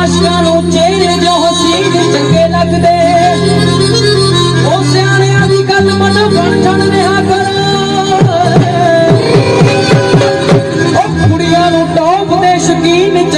ਆਸ਼ਿਆਂ ਨੂੰ ਚਿਹਰੇ ਜੋ ਹਸੀਨ ਚੰਗੇ ਲੱਗਦੇ। ਉਹ ਸਿਆਣਿਆਂ ਦੀ ਗੱਲ ਮਨੋਂ ਬਣ ਛੱਡ ਰਿਹਾ ਕਰ। ਉਹ ਕੁੜੀਆਂ ਨੂੰ ਟੌਪ ਦੇ ਸ਼ਕੀਨ